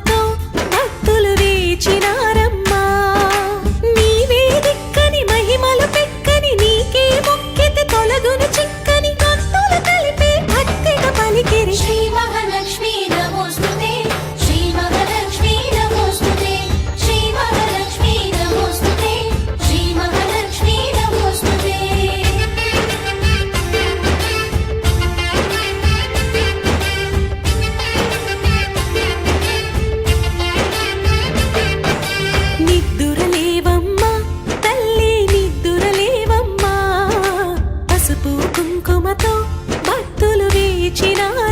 都 కుంకుమతో భక్తులు వీచినారు